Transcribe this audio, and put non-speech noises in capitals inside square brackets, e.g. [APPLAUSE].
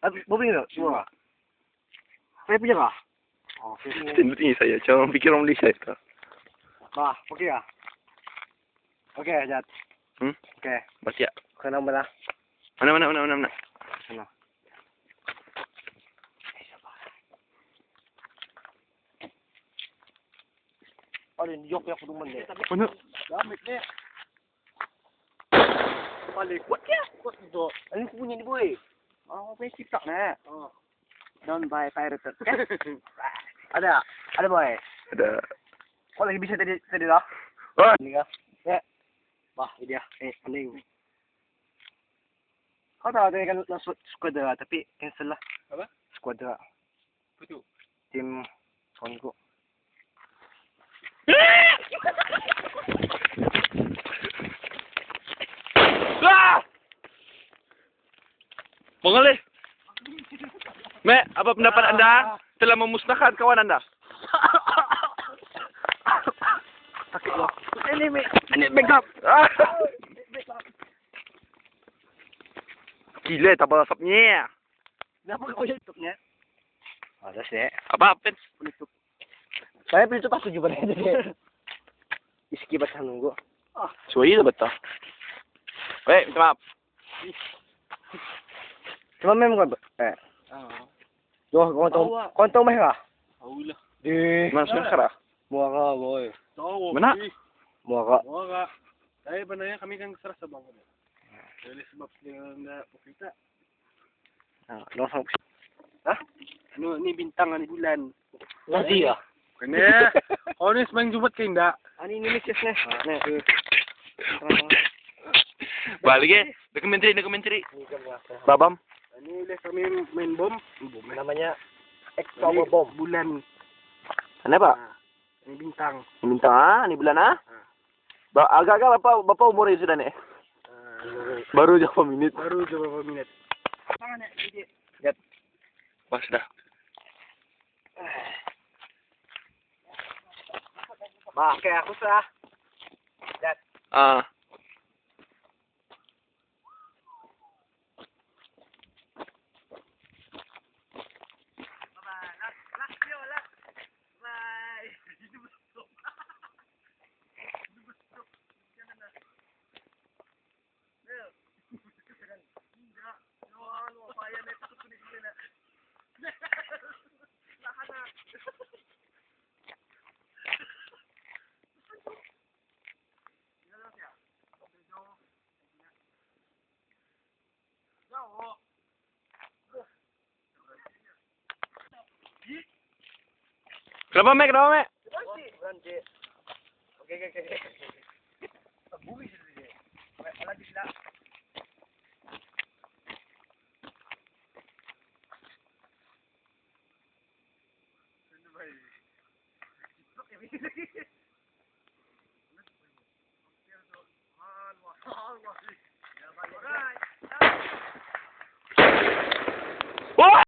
Ah, bobing tu. Semua. Saya punya kah? Oh, okey. Tengok tinggi saya. Macam fikir orang Malaysia tu. Bah, okey kah? Okey, jat. Hmm? Okey. Baca. Kau nama lah. Mana, mana, mana, mana, mana. Sana. Ada ni yok yok rumah ni. Mana? Damit ni. Balik kuat ke? Kuat tu. Ini aku punya ni boy. Oh, main TikTok ni. Oh. Don't buy pirated. [LAUGHS] [LAUGHS] Ada. Ada boy. Ada. Kau lagi bisa tadi tadi dah. Wah. Ni kah? Ya. Wah, ini dia. Eh, pening. Kau tahu tadi kan nak squadra tapi cancel lah. Apa? Squadra. Apa tu? Tim Songo. Mengalih. Mek, apa pendapat anda telah memusnahkan kawan anda? Sakit loh. Ini mi, ini backup. Gila, tak apa asapnya. Kenapa kau YouTube-nya? Ada sih. Apa, Pen? Penutup. Saya penutup pas tujuh pada jadi. Iski basah nunggu. Ah, Suai tu betul. Baik, minta maaf. Cuma memang kau. Eh. Yo, kau tahu, kau tahu meh kah? Tahu lah. Di. Mana sudah kerah? Muara boy. Tahu. Mana? eh. Muara. Ba na yan, kami kang sarap sa bangko mo. Dahil sa maps niya na pukita. Ah, langsung. Ano, ni bintang, [LAUGHS] ni bulan. Nanti ya. Kanya, honest mang jumat kayo na. Ani ini mixes nih. Nih. Balik eh. Dokumentari, dokumentari. Babam. Ulit kami main bomb? Namanya Ini Extra Bomb. Bulan. Mana pak? Ah, Ini bintang. Ni bintang ah, ni bulan ah. Ba agak-agak berapa berapa umurnya sudah nih? Ah, Baru berapa minit? baru je beberapa minit. Wah, sudah. Bah, kayak aku sah. Ah. Kenapa, Mek? Kenapa, Mek? Oke, oke, oke. Bumi dia. Lagi sila.